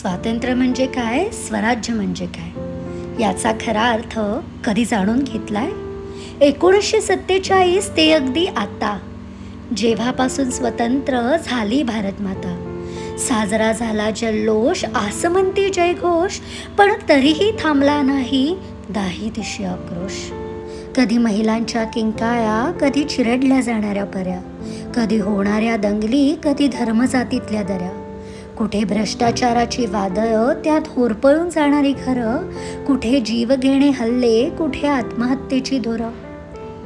स्वातंत्र्य म्हणजे काय? स्वराज्य म्हणजे काय? याचा खरा अर्थ कधी जाणून घेतलाय? एकोणीसशे सत्तेचाळीस ते अगदी आता जेव्हापासून स्वतंत्र झाली भारतमाता साजरा झाला जल्लोष आसमंती जयघोष पण तरीही थांबला नाही दाही दिशी आक्रोश. कधी महिलांच्या किंकाळ्या कधी चिरडल्या जाणाऱ्या पर्या कधी होणाऱ्या दंगली कधी धर्मजातीतल्या दऱ्या. कुठे भ्रष्टाचाराची वादळं त्यात होरपळून जाणारी घरं कुठे जीव घेणे हल्ले कुठे आत्महत्येची धुरं.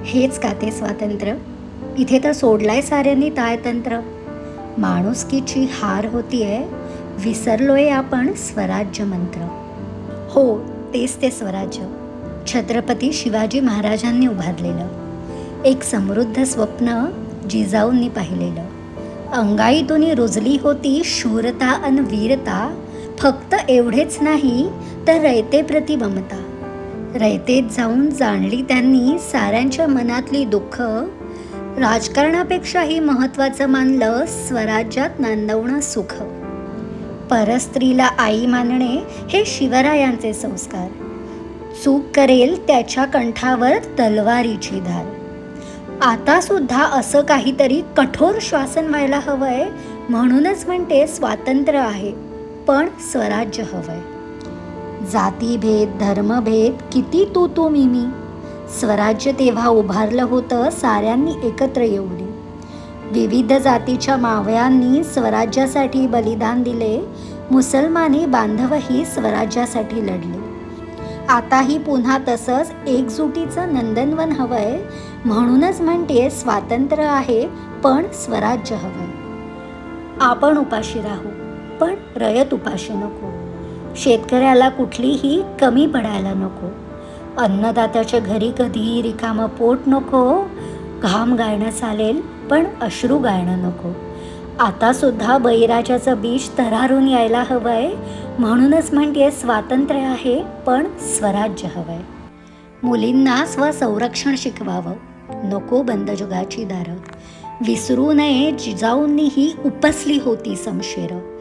हेच का ते स्वातंत्र्य? इथे तर सोडलाय साऱ्यांनी तायतंत्र माणुसकीची हार होतीये विसरलोय आपण स्वराज्य मंत्र. हो तेच ते स्वराज्य. छत्रपती शिवाजी महाराजांनी उभारलेलं. एक समृद्ध स्वप्न जिजाऊंनी पाहिलेलं. अंगाईतून रुजली होती शूरता अन वीरता. फक्त एवढेच नाही तर रयतेप्रती ममता रयतेत जाऊन जाणली त्यांनी साऱ्यांच्या मनातली दुःख. राजकारणापेक्षाही महत्त्वाचं मानलं स्वराज्यात नांदवणं सुख. परस्त्रीला आई मानणे हे शिवरायांचे संस्कार. चूक करेल त्याच्या कंठावर तलवारीची धार आता सुद्धा असं काहीतरी कठोर श्वासन व्हायला हवंय म्हणूनच म्हणते स्वातंत्र्य आहे पण स्वराज्य हवंय. जातीभेद धर्मभेद किती तू तू मी मी. स्वराज्य तेव्हा उभारलं होतं साऱ्यांनी एकत्र येऊन. विविध जातीच्या मावळ्यांनी स्वराज्यासाठी बलिदान दिले मुसलमानी बांधवही स्वराज्यासाठी लढले. आताही पुन्हा तसंच एकजुटीचं नंदनवन हवं आहे म्हणूनच म्हणते स्वातंत्र्य आहे पण स्वराज्य हवं. आपण उपाशी राहू पण रयत उपाशी नको. शेतकऱ्याला कुठलीही कमी पडायला नको. अन्नदात्याच्या घरी कधीही रिकामं पोट नको. घाम गाळणं चालेल पण अश्रू गाळणं नको. आता सुद्धा बीज तरारून यायला हवंय. म्हणूनच म्हणते स्वातंत्र्य आहे पण स्वराज्य हवंय. मुलींना स्वसंरक्षण शिकवावं. नको बंद जगाची दारं. विसरू नये जिजाऊंनी ही उपसली होती समशेर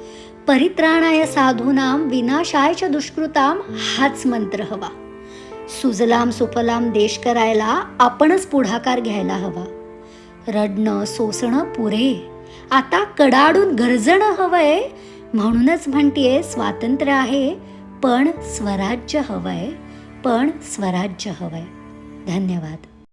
परित्राणाय साधूनाम विनाशायच्या दुष्कृताम हाच मंत्र हवा. सुजलाम सुफलाम देश करायला आपणच पुढाकार घ्यायला हवा. रडणं सोसणं पुरे. आता कडाडून गरजणं हवंय. म्हणूनच म्हणतीये स्वातंत्र्य आहे पण स्वराज्य हवंय. पण स्वराज्य हवंय. धन्यवाद.